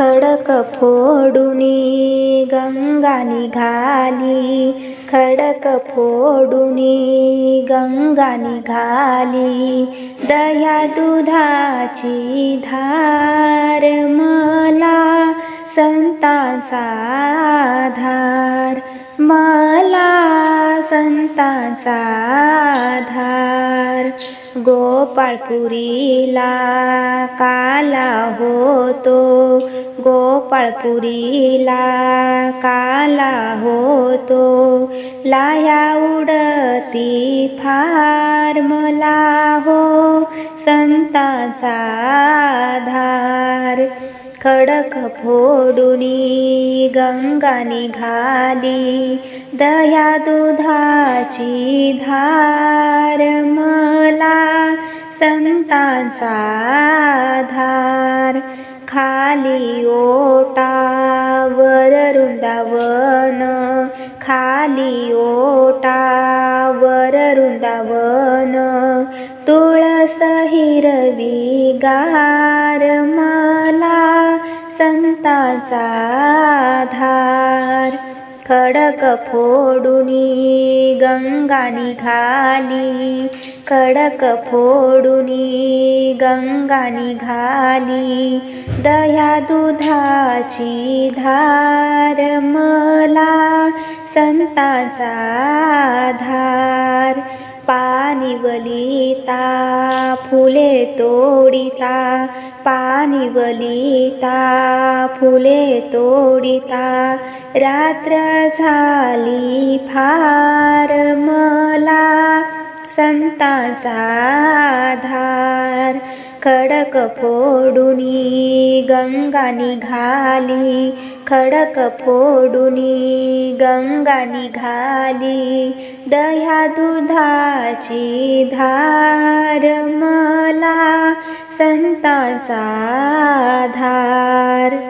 खडक फोडुनी गंगा निघाली. खडक फोडुनी गंगा निघाली. दह्या दुधाची धार मला संतांचा धार मला संतांचा धार गोपाळपुरीला काला होतो. गोपाळपुरीला काला होतो. लाया उडती फार मला हो. संतांचा धार. खडक फोडुनी गंगा निघाली. दह्या दुधाची धार मला संतांचा धार. खाली ओटावर रुंदावन खाली ओटावर रुंदावन तुळस हिरवी गार मला संतांचा धार. खडक फोडुनी गंगा निघाली खडक फोडुनी गंगा निघाली दह्या दुधाची धार मला संतांचा धार. पाणी वलिता फुले तोडिता पाणी वलिता फुले तोडिता. रात्र झाली फार मला संतांचा धार खडक फोडुनी गंगा निघाली खडक फोडुनी गंगा निघाली दह्या दुधाची धार मला संतांचा धार.